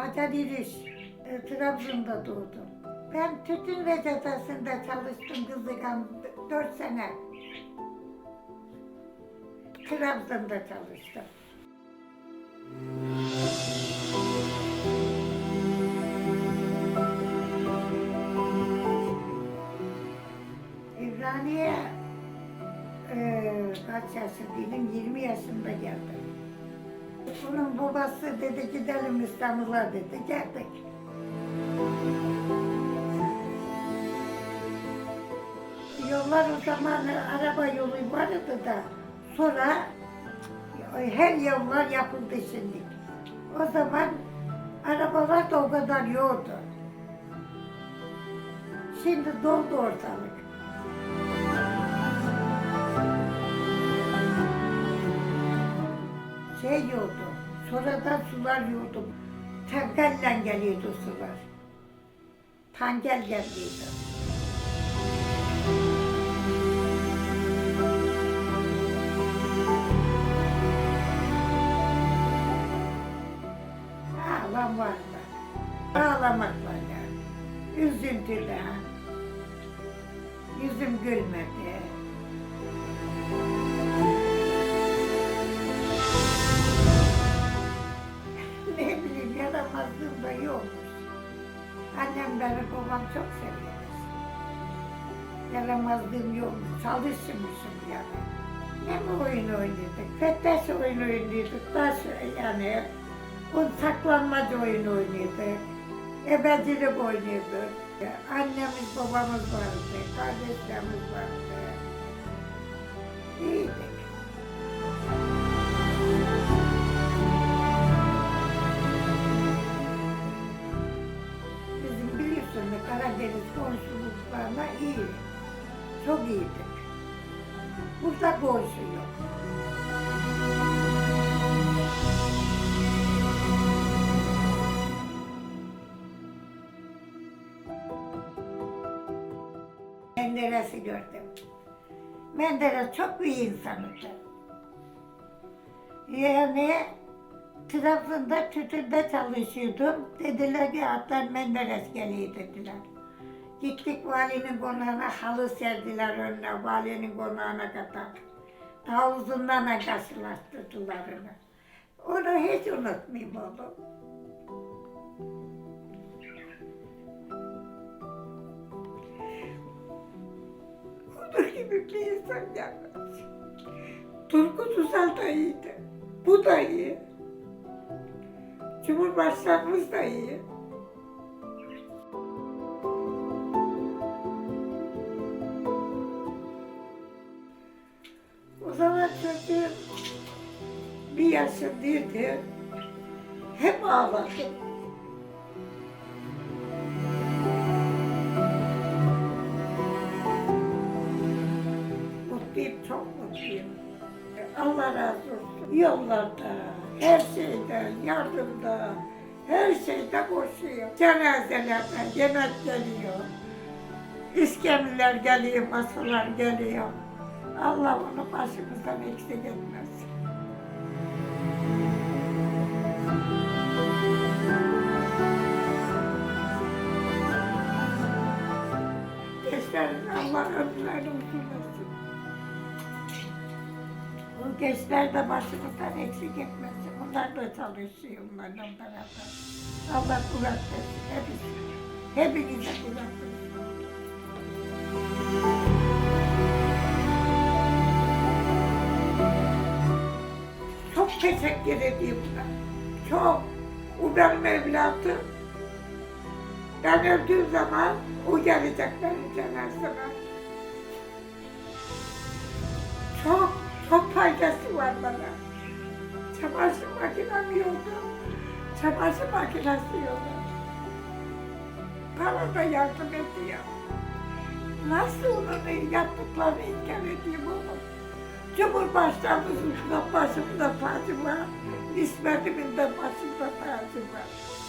Hacer İriş, e, Trabzon'da doğdum. Ben tütün reçetesinde çalıştım Kızılgan 4 sene. Trabzon'da çalıştım. İbraniye eee kaç yaşındaydım? 20 yaşında geldim. Bunun babası dedi gidelim İstanbul'a dedi. Geldik. Yollar o zaman araba yolu vardı da sonra her yollar yapıldı şimdi. O zaman arabalar da o kadar yoktu. Şimdi doldu ortalık. Şey yoktu. Sonradan sular yoktu. Tankelle geliyordu sular. Tankel geldiydi. Ağlam var da. Ağlamak var yani. Üzüntüden. Yüzüm gülmedi. Yaramazlığım yokmuş. Çalışmışım yani. Ne mi oyun oynuyorduk? Fettaş oyun oynuyorduk. Taş yani o saklanmaca oyun oynuyorduk. Ebecilik oynuyorduk. Annemiz babamız vardı. Kardeşlerimiz vardı. İyiydik. Bizim biliyorsun da Karadeniz komşuluklarla iyi. Çok iyiydik. Burada komşu yok. Menderes'i gördüm. Menderes çok iyi insanıydı. Yani Trabzon'da tütünde çalışıyordum. Dediler ki hatta Menderes geliyor dediler. Gittik valinin konağına halı serdiler önüne, valinin konağına kadar. Havuzundan karşılaştırdılar onu. Onu hiç unutmayayım oğlum. Onun gibi bir insan gelmez. Turgut Uzal da iyiydi. Bu da iyi. Cumhurbaşkanımız da iyi. Bir yaşındaydı. Hep ağladım. Mutluyum, çok mutluyum. Allah razı olsun. Yollarda, her şeyde, yardımda, her şeyde koşuyor. Cenazelerden yemek geliyor. İskemleler geliyor, masalar geliyor. Allah onu başımızdan eksik etmez. Gençlerin Allah ömürlerini uzun etsin. O gençler de başımızdan eksik etmesin. Onlar da çalışıyor onlarla beraber. Allah kuvvet versin hepsi. Hepinize kuvvet versin. Çok teşekkür ediyorum. Çok. O benim. Ben öldüğüm zaman o gelecek benim cenazeme. Çok, çok faydası var bana. Çamaşır makinem yoktu. Çamaşır makinesi yoktu. Bana da yardım ediyor. Nasıl onun yaptıklarını inkar edeyim oğlum? Cumhurbaşkanımızın da başımda tacı var. İsmet'imin de başımda tacı var.